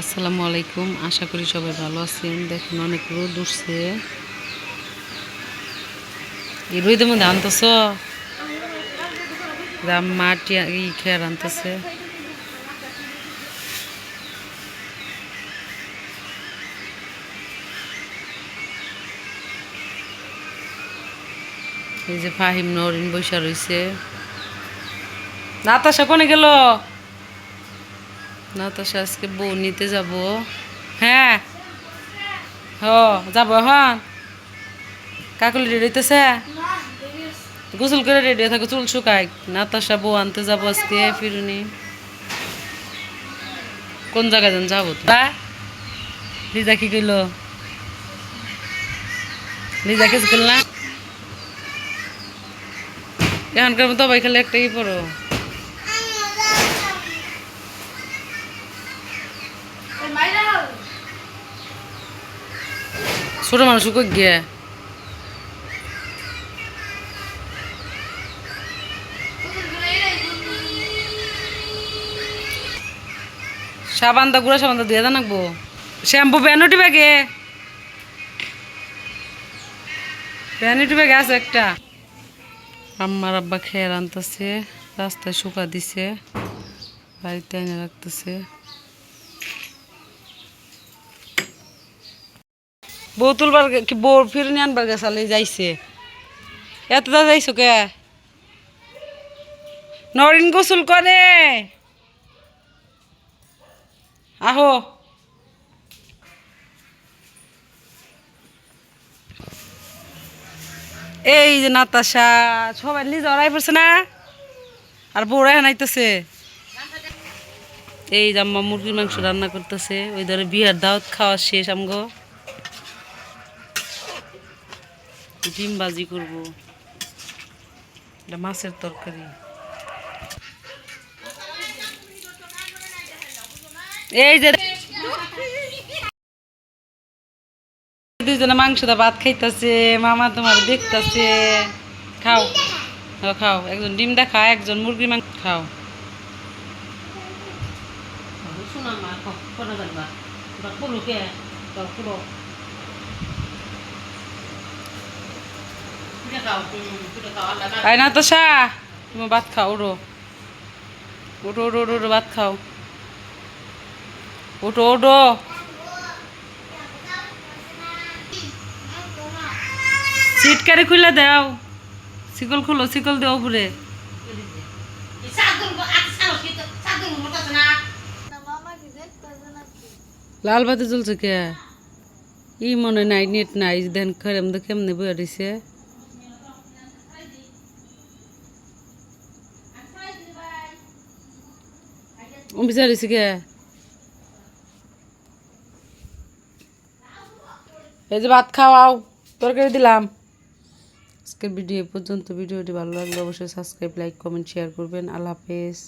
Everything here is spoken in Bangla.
আসসালামু আলাইকুম। আশা করি সবাই ভালো আছেন। দেখুন অনেক রোদ উঠছে। এই রোদের মধ্যে আনতেছ? দাম মাটি ই খেয়ার আনতেছে। এই যে ফাহিম নরিন বৈশা রয়েছে নাতাশা কোনে গেল? নাতাশা, আজকে বউ নিতে যাব। হ্যাঁ? হ, যাব হ্যাঁ কাকুলি রেডি হইতেছে? গোসল করে রেডি থাকো, চুল শুকাই নাতাশা, বউ আনতে যাব আজকে, ফিরুনি। কোন জায়গায় যান যাব? তা? লিজা কি কইল? লিজা কিছু করল না? এখানকার মতো ভাই খালি একটাই পড়ো ছোট মানুষ কই গিয়ে? সাবান দা গুড়া সাবান দা দিয়ে দেন নাকবো শ্যাম্পু প্যানুটি ব্যাগে। প্যানুটি ব্যাগে আছে একটা। আম্মার আব্বা খেয়ে আনতেছে, রাস্তায় শুকা দিছে, বাড়িতে এনে রাখতেছে। বউ তুলবার কি বউ ফিরনি আনবার গেছালে যাইছে। এত দা যাইছো কে? নরিন গোসল করে। আহো। এই যে নাতাশা, সবাই নিজে ওরাই পড়ছে না? আর বউরা হানাইতেছে এই যে আম্মা মুরগির মাংস রান্না করতেছে, ওই ধরে বিয়ার দাওয়াত খাওয়া শেষ আমগো। ডিম বাজি করব। এটা মাছের তরকারি। এই যে দুজনে মাংস দা ভাত খাইতেছে মামা তোমার দেখতেছে। খাও খাও। একজন ডিমটা খা একজন মুরগির মাংস খাও। শোনা মা খাও কোনা যাবা বা পুরো কে পুরো আয় না তো সা তুমি ভাত খাও উঠো। উঠো উঠো উঠো উঠো ভাত খাও। উঠো উঠো। সিটকারে খুলে দাও। শিকল খুলো শিকল দেও উপরে। লাল বাতি জ্বলছে কে? ই মনে নাই নেট নাই দেন খেলাম তো কেমনে বয়ে দিছে? বিচারিছে কে এই যে ভাত খাওয়াও তরকারি দিলাম। ভিডিও পর্যন্ত। ভিডিওটি ভালো লাগলে অবশ্যই সাবস্ক্রাইব, লাইক, কমেন্ট শেয়ার করবেন। আল্লাহ হাফেজ।